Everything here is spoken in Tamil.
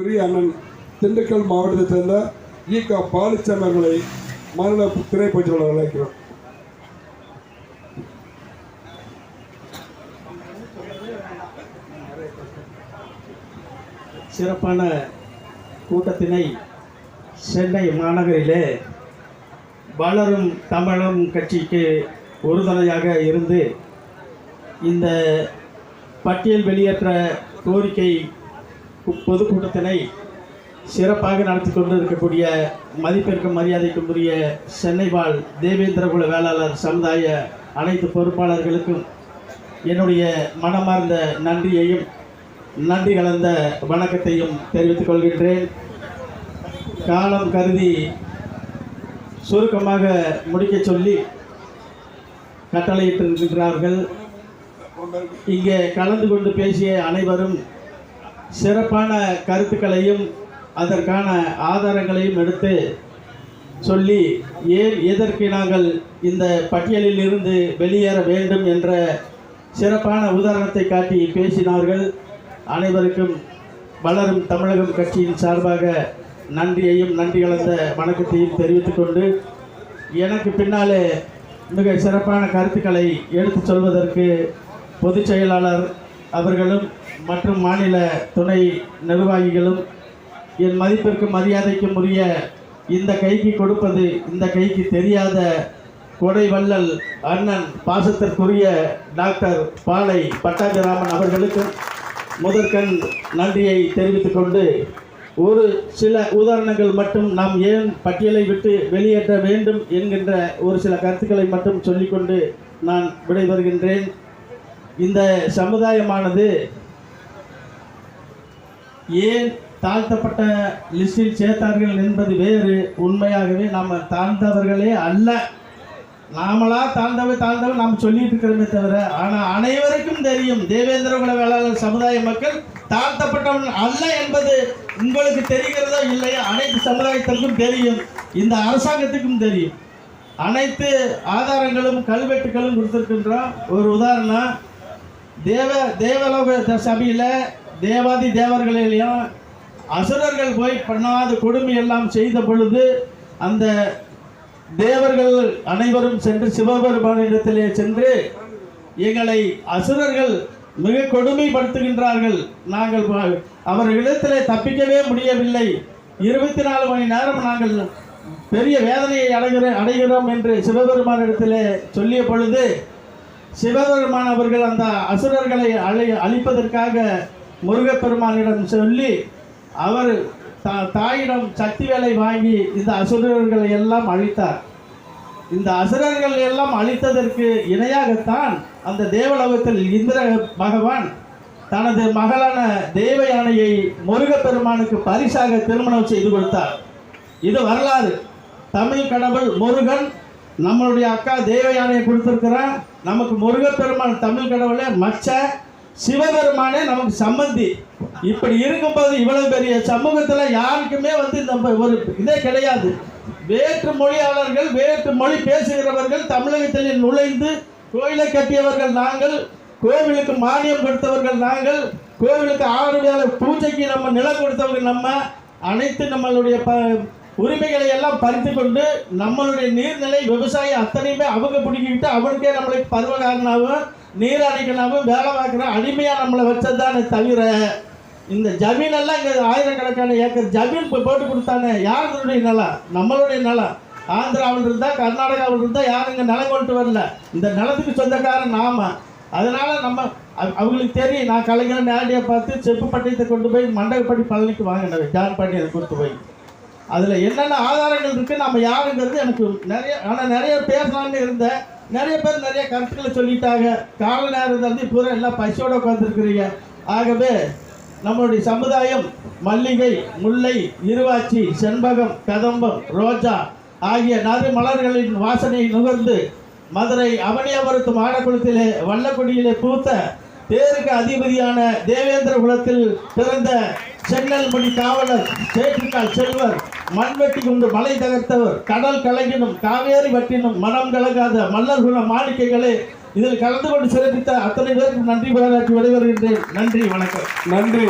குறிய அண்ணன் திண்டுக்கல் மாவட்டத்தைச் சேர்ந்த ஈ க அவர்களை மாநில திரைப்பயிற்சியாளர் அழைக்கிறோம் சிறப்பான கூட்டத்தினை சென்னை மாநகரிலே வளரும் தமிழம் கட்சிக்கு உறுதுணையாக இருந்து இந்த பட்டியல் வெளியேற்ற கோரிக்கை பொதுக்கூட்டத்தினை சிறப்பாக நடத்தி கொண்டிருக்கக்கூடிய மதிப்பிற்கும் மரியாதைக்கும் உரிய சென்னை வாழ் தேவேந்திரகுல வேளாளர் சமுதாய அனைத்து பொறுப்பாளர்களுக்கும் என்னுடைய மனமார்ந்த நன்றியையும் நன்றி கலந்த வணக்கத்தையும் தெரிவித்துக் கொள்கின்றேன். காலம் கருதி சுருக்கமாக முடிக்கச் சொல்லி கட்டளையிட்டிருக்கிறார்கள் இங்கே கலந்து கொண்டு பேசிய அனைவரும் சிறப்பான கருத்துக்களையும் அதற்கான ஆதாரங்களையும் எடுத்து சொல்லி ஏன் எதற்கு நாங்கள் இந்த பட்டியலில் இருந்து வெளியேற வேண்டும் என்ற சிறப்பான உதாரணத்தை காட்டி பேசினார்கள். அனைவருக்கும் வளரும் தமிழகம் கட்சியின் சார்பாக நன்றியையும் நன்றி கலந்த வணக்கத்தையும் தெரிவித்துக்கொண்டு எனக்கு பின்னாலே மிக சிறப்பான கருத்துக்களை எடுத்து சொல்வதற்கு பொதுச் செயலாளர் அவர்களும் மற்றும் மாநில துணை நிர்வாகிகளும் என் மதிப்பிற்கும் மரியாதைக்கும் உரிய இந்த கைக்கு கொடுப்பது இந்த கைக்கு தெரியாத கொடை வள்ளல் அண்ணன் பாசத்திற்குரிய டாக்டர் பாலை பட்டாபிராமன் அவர்களுக்கும் முதற்கண் நன்றியை தெரிவித்துக் கொண்டு ஒரு சில உதாரணங்கள் மட்டும் நாம் ஏன் பட்டியலை விட்டு வெளியேற்ற வேண்டும் என்கின்ற ஒரு சில கருத்துக்களை மட்டும் சொல்லிக்கொண்டு நான் விடைபெறுகின்றேன். இந்த சமுதாயமானது ஏன் தாழ்த்தப்பட்ட லிஸ்டில் சேர்த்தார்கள் என்பது வேறு. உண்மையாகவே நாம் தாழ்ந்தவர்களே அல்ல. நாமளா தாழ்ந்தவை தாழ்ந்தவை நாம் சொல்லிட்டு இருக்கிறோமே தவிர ஆனால் அனைவருக்கும் தெரியும் தேவேந்திர குல வேளாளர் சமுதாய மக்கள் தாழ்த்தப்பட்டவன் அல்ல என்பது உங்களுக்கு தெரிகிறதோ இல்லையோ அனைத்து சமுதாயத்திற்கும் தெரியும். இந்த அரசாங்கத்துக்கும் தெரியும். அனைத்து ஆதாரங்களும் கல்வெட்டுகளும் கொடுத்துருக்கின்றோம். ஒரு உதாரணம் தேவ தேவலோக சபையில் தேவாதி தேவர்களிலையும் அசுரர்கள் போய் பண்ணாத கொடுமை எல்லாம் செய்த பொழுது அந்த தேவர்கள் அனைவரும் சென்று சிவபெருமானிடத்திலே சென்று எங்களை அசுரர்கள் மிக கொடுமைப்படுத்துகின்றார்கள். நாங்கள் அவர்களிடத்திலே தப்பிக்கவே முடியவில்லை. இருபத்தி நாலு மணி நேரம் நாங்கள் பெரிய வேதனையை அடைகிற அடைகிறோம் என்று சிவபெருமானிடத்திலே சொல்லிய பொழுது சிவபெருமான் அவர்கள் அந்த அசுரர்களை அழி அழிப்பதற்காக முருகப்பெருமானிடம் சொல்லி அவர் தா தாயிடம் சக்தி வேலை வாங்கி இந்த அசுரர்களை எல்லாம் அழித்தார். இந்த அசுரர்கள் எல்லாம் அழித்ததற்கு இணையாகத்தான் அந்த தேவலோகத்தில் இந்திர பகவான் தனது மகளான தேவ யானையை முருகப்பெருமானுக்கு பரிசாக திருமணம் செய்து கொடுத்தார். இது வரலாறு. தமிழ் கடவுள் முருகன் நம்மளுடைய அக்கா தேவ யானையை கொடுத்துருக்கிறான் நமக்கு முருகப்பெருமான் தமிழ் கடவுளை மச்ச சிவபெருமானே நமக்கு சம்மந்தி இப்படி இருக்கும்போது இவ்வளவு பெரிய சமூகத்தில் யாருக்குமே வந்து நம்ம ஒரு இதே கிடையாது. வேற்று மொழியாளர்கள் வேற்று மொழி பேசுகிறவர்கள் தமிழகத்தில் நுழைந்து கோயிலை கட்டியவர்கள் நாங்கள் கோவிலுக்கு மானியம் கொடுத்தவர்கள் நாங்கள் கோவிலுக்கு ஆறு பூஜைக்கு நம்ம நிலம் கொடுத்தவர்கள் நம்ம அனைத்து நம்மளுடைய ப உரிமைகளை எல்லாம் பறித்து கொண்டு நம்மளுடைய நீர்நிலை விவசாயம் அத்தனையுமே அவங்க பிடிக்கிட்டு அவனுக்கே நம்மளை பருவகாரனாகவும் நீராணிக்கனாகவும் வேலை பார்க்குற அடிமையாக நம்மளை வச்சதுதானே தவிர இந்த ஜமீன் எல்லாம் இங்கே ஆயிரக்கணக்கான ஏக்கர் ஜமீன் இப்போ போட்டு கொடுத்தானே? யாருடைய நிலம்? நம்மளுடைய நிலம். ஆந்திராவில் இருந்தால் கர்நாடகாவில் இருந்தால் யாரும் இங்கே நிலம் கொண்டு வரல. இந்த நிலத்துக்கு சொந்தக்காரன் நாம. அதனால் நம்ம அவங்களுக்கு தெரியும். நான் கலைஞர் நேரடியாக பார்த்து செப்பு பட்டயத்தை கொண்டு போய் மண்டகப்பட்டி பழனிக்கு வாங்கினேன் ஜான் பட்டியத்தை கொடுத்து போய். அதில் என்னென்ன ஆதாரங்கள் இருக்குது நம்ம யாருங்கிறது எனக்கு நிறைய ஆனால் நிறைய பேசலான்னு இருந்தேன் நிறைய பேர் நிறைய கருத்துக்களை சொல்லிட்டாங்க. கால நேரம் வந்து பூரா எல்லாம் பசியோட உட்காந்துருக்குறீங்க ஆகவே நம்மளுடைய சமுதாயம் மல்லிகை முல்லை இருவாச்சி செண்பகம் கதம்பம் ரோஜா ஆகிய நறு மலர்களின் வாசனையை நுகர்ந்து மதுரை அவனியவரத்து மாடக்குளத்திலே வல்லக்குடியிலே பூத்த தேருக்கு அதிபதியான தேவேந்திர குலத்தில் பிறந்த சென்னல் காவலர் சேற்றுக்கால் செல்வர் மண்வெட்டி கொண்டு மலை தகர்த்தவர். கடல் கலங்கினும் காவேரி வட்டினும் மனம் கலங்காத மல்லர் குல மாணிக்கைகளே இதில் கலந்து கொண்டு சிறப்பித்த அத்தனை பேருக்கு நன்றி பாராட்டி விடைபெறுகின்றேன் நன்றி வணக்கம். நன்றி.